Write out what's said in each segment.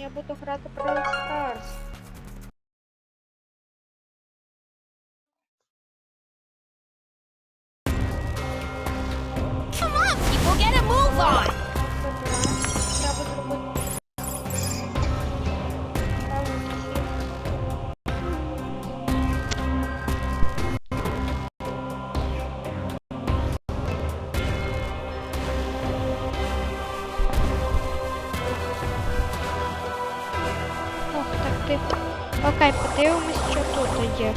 я буду грати Brawl Stars. Ох. Окей, подивимось, що тут є.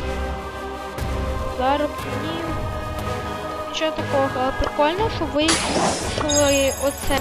Зараз ні. Що такого? Прикольно, що вийшли оце.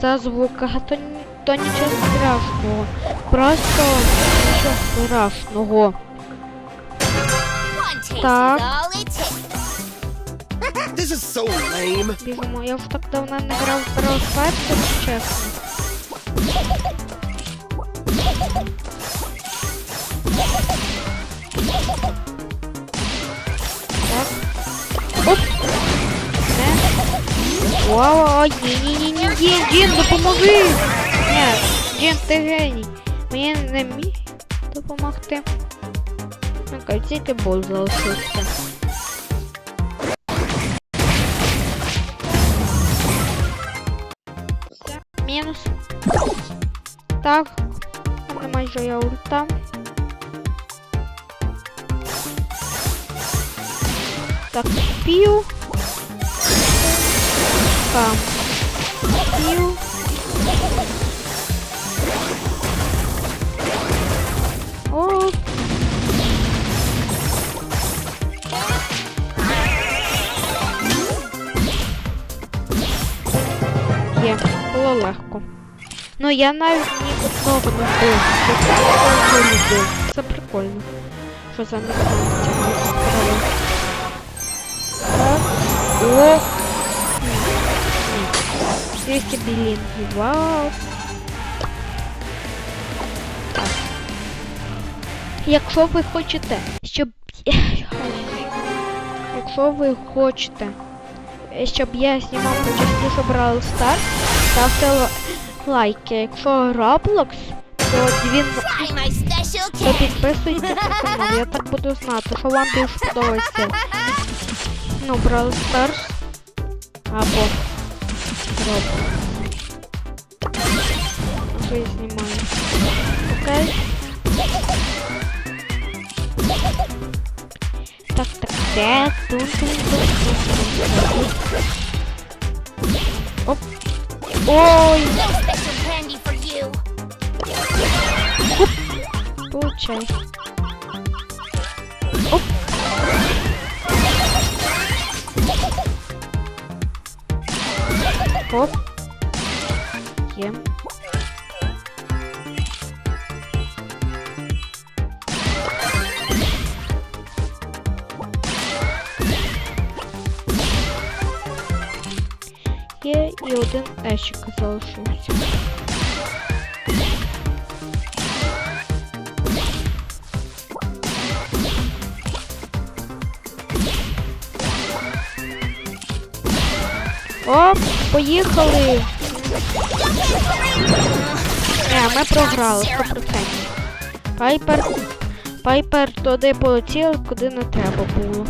за звуках, то, ні- то нічого страшного. Просто нічого страшного. One taste Так. is all it takes. This is so lame. Біжимо. Я вже так давно не грав в Brawl Stars, якщо чесно. Так. Оп! Не. Вау, ой, ні-ні-ні, Джин, Джин, допоможи! Ні, Джин, ти геній. Мені не міг допомогти. Ну-ка, тільки боль залишився. Все, мінус. Так, у мене майже я ульта. Так, пів. Там. Пів. О. Є, було легко. Ну я навіть ні одного не вбив. Це прикольно. Що за. Так. О! Ні. 200 білінків. Вау. Так. Якщо ви хочете, щоб. Якщо ви хочете, щоб я знімав почастіше Brawl Stars, ставте лайки. Якщо Roblox, то він то підписуйтесь на. Я так буду знати, що вам більше подобається. Ну, Brawl Stars або І знімаю. Окей. Так, так, де? Тун, тун, тун, тун, тун. Оп. Ой, получай. Оп. Є. Є і один ещик залишився. Оп, поїхали. Не, ми програли 100%. Пайпер. Пайпер туди полетів, куди не треба було.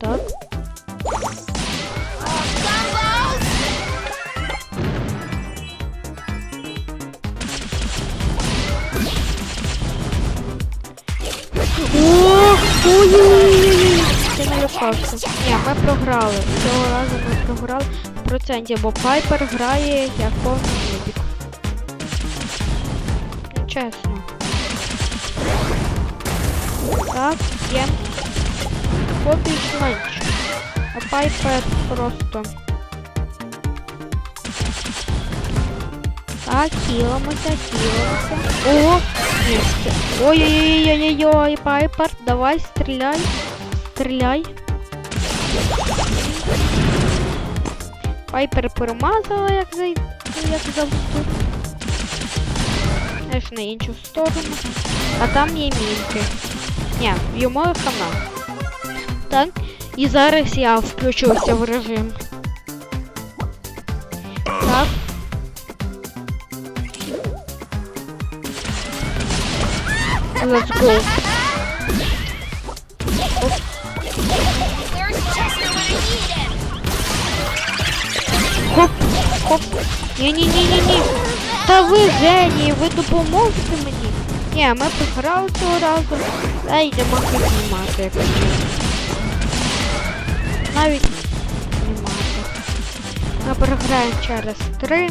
Так. Ох, ой-ой-ой. Прокачку. Ні, ми програли. Цього разу ми програли в проценті, бо Пайпер грає як повний нубік. Ну, чесно. Так, є. Побільш-менш. А Пайпер просто. Так, хілимося, хілимося. О, місце. Ой-ой-ой-ой-ой, Пайпер, давай, стріляй. Стріляй. Пайпер промазала, як за як завжди. Знаєш, на іншу сторону. А там є мінки. Ні, йому хана. Так, і зараз я включуся в режим. Так. Let's go. Ні-ні-ні-ні-ні. Та ви генії, ви допоможете мені. Ні, ми програли цього разу. Та йдемо знімати, як Навіть знімати. Ми програємо через три.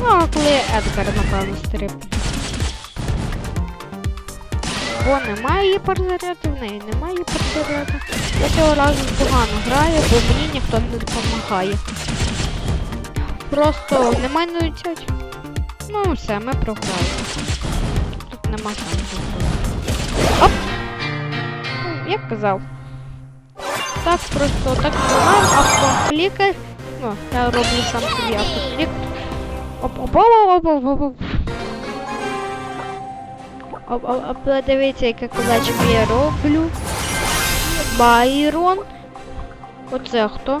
Ну, а коли Едгар, напевно, стрибне. Бо немає її перезаряду, в неї немає її перезаряду. Я цього разу погано граю, бо мені ніхто не допомагає. Просто немає навіть. Ну все, ми програли. Тут нема сенсу. Оп! Ну, Як казав. Так просто так нажимаємо автоклікер. Ну, я роблю сам собі автоклік. Оп, оп, оп, оп, оп, оп, оп. Оп, оп, оп, дивіться, яке козачок я роблю. Байрон. Оце хто?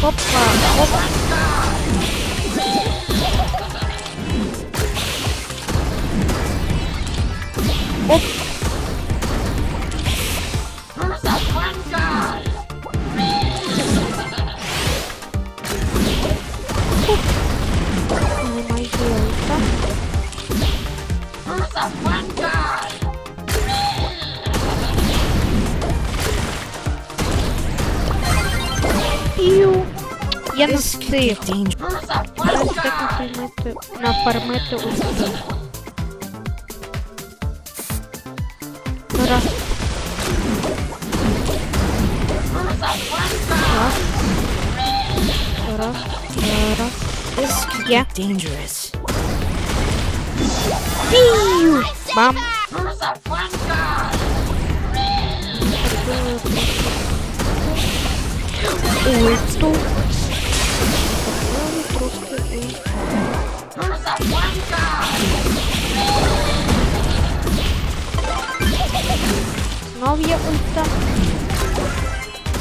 Хопа. Хоп. Оп. Немає Я не This could встиг. get dangerous. Я не встиг нафармити, нафармити усіх. Раз. Раз. Раз. Раз. This could Yeah. get dangerous. Піу. Бам. Ульту. that one guy! Now we.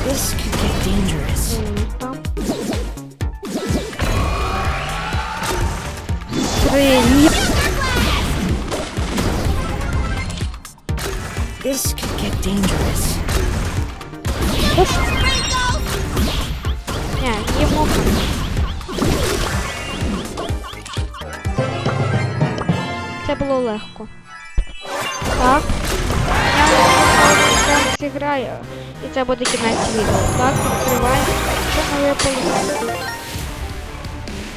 This could get dangerous. This could get dangerous. Push. Nie, nie mogę. Це було легко. Так. Я зараз зіграю. І це буде кінець відео. Так, відкриваємо. Що не випало?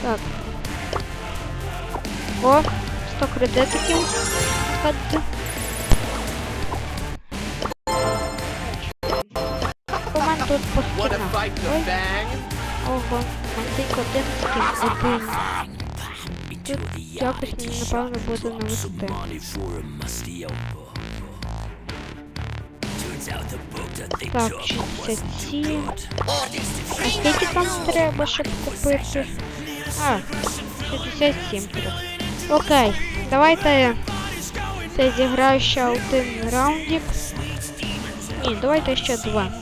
Так. О, 100 кредитиків. У мене тут по скінах. fight the Ой. bang? Ого, мантик один скін, один. Тут якось мені, напевно буде навести. Так, 67. А скільки там треба, щоб купити? А, 67 треба. Окей, давайте Це зіграю ще один раундик. Ні, давайте ще два.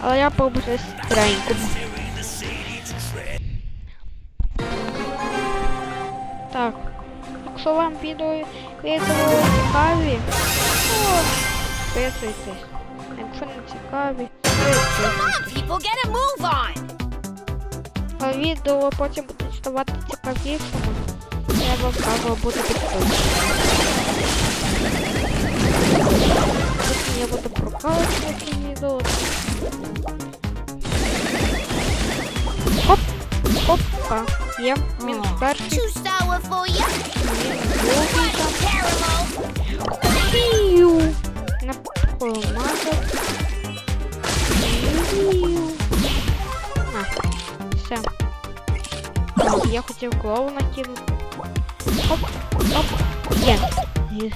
Але я по-быстренькому. Так. Якщо вам відео відео цікаві, то підписуйтесь. Якщо не цікаві, підписуйтесь. А відео потім будуть ставати цікавішими. Треба право бути підписаним. Потім я буду прокалувати відео. Хоп, хопа. Є, мінус перший, Too sour for you. мінус другий там. Caramel. Пію. На помазав. Пію. На, все. Так, Я хотів клоуна кинути. Оп, оп, є. Є.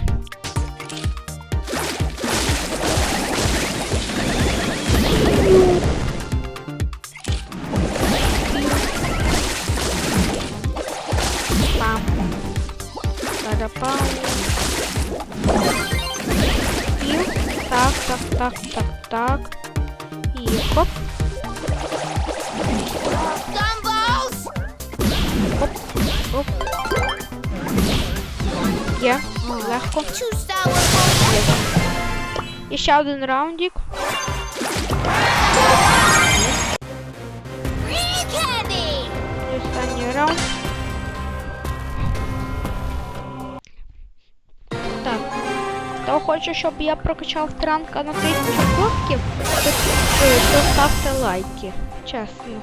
Та-да-пам. І так, так, так, так, так. І хоп, Gumballs. оп. Є, легко. Too sour for you. І ще один раундик. Free candy. І останній раунд. Хто хоче, щоб я прокачав транка на тисячу блоків, то, е, то ставте лайки. Чесно.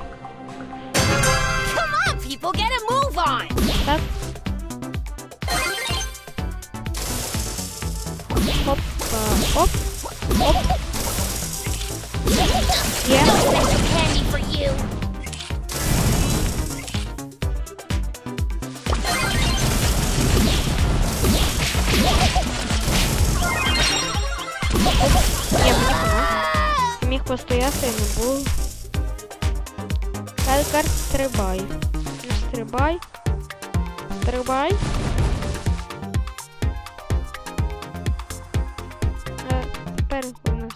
Come on, people, get a move on. Так. Опа, оп, оп. Є. No Міг постояти, не був. Тепер стрибай. Стрибай. Стрибай. Е, Тепер у нас.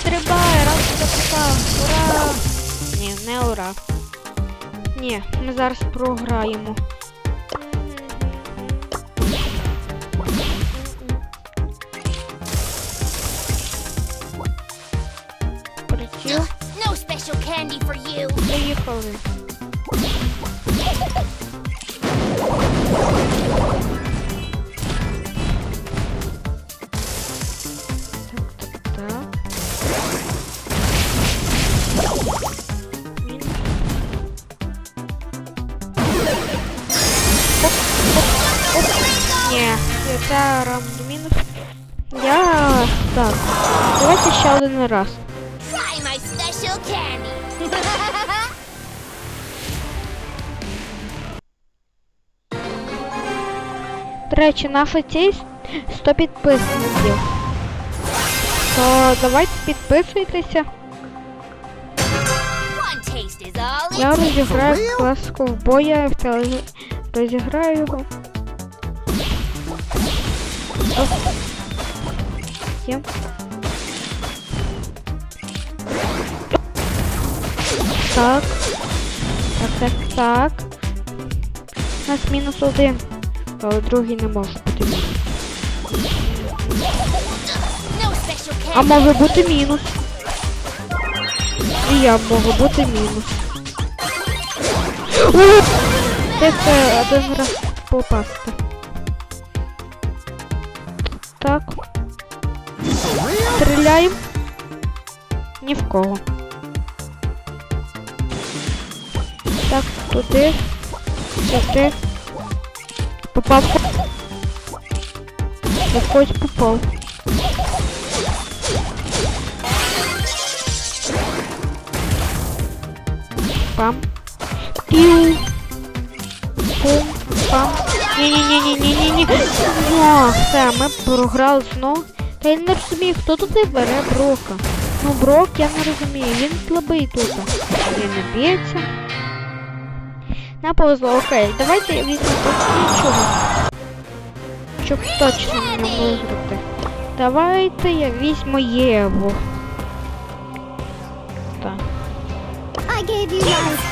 Стрибай, раз запитав. Ура! Ні, не ура. Ні, ми зараз програємо. Приціл. No special candy for you. Поїхали. Так, так, так. Мінус. Оп, оп, оп. Ні, це раунд мінус. Я... Так, давайте ще один раз. Try my special candy. До речі, на феці 100 підписників. То давайте підписуйтеся. Я розіграю real? клас ковбоя в теле- розіграю його. Є. Так. Так, так, так. У нас мінус один. Але другий не може бути А може бути мінус. І я можу бути мінус. Це один раз попасти. Так, стріляємо. Ні в кого. Так, туди. Сюди. Попав. Якось попав. Пам. Піу. Пум. Пам. Ні-ні-ні-ні-ні-ні-ні. О, все, ми програли знову. Та я не розумію, хто туди бере Брока. Ну, Брок, я не розумію, він слабий тут. Він не б'ється. Не повезло, окей. Давайте я візьму іншого. Щоб точно не виграти. Давайте я візьму Єву. Так.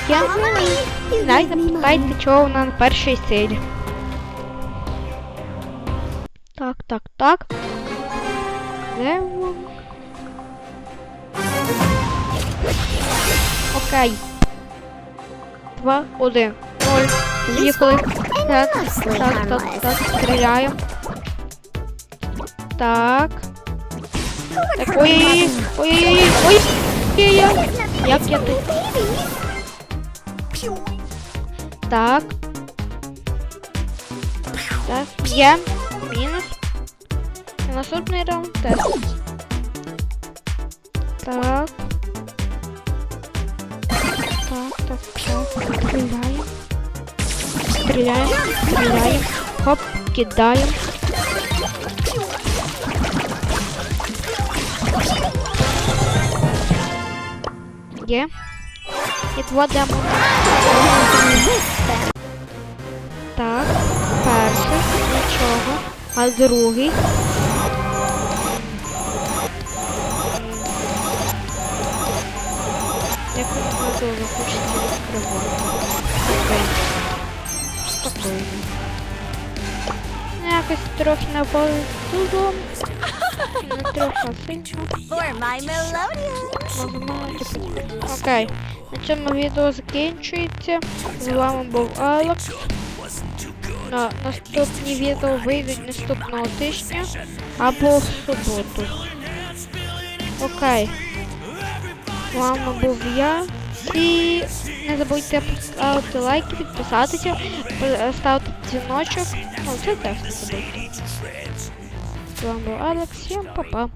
Я не me питайте, чого вона на першій силі. Так, так, так. Де? Окей. Два, один, Поїхали. Так, так, так, так, стріляємо. Так. Так, ой-ой-ой, ой-ой-ой, ой, ой-ой-ой. Як я тут? Так. Так, є. Мінус. Наступний раунд теж. Так. Так, так, так. Стріляємо. Стріляємо, стріляємо. Хоп, кидаємо. Є. І демона. Так, перший, нічого. А другий. Як він надовго хочеться відкривати. Окей. Спокійно. Ну, Якось трохи не повезло. Не трохи а сильно. Окей. На цьому відео закінчується. З вами був Алекс. На наступні відео вийдуть наступного тижня або в суботу. Окей. З вами був я. І не забудьте поставити лайки, підписатися, ставити дзвіночок. Ну, це теж не забудьте. З вами був Алекс. Всім па-па.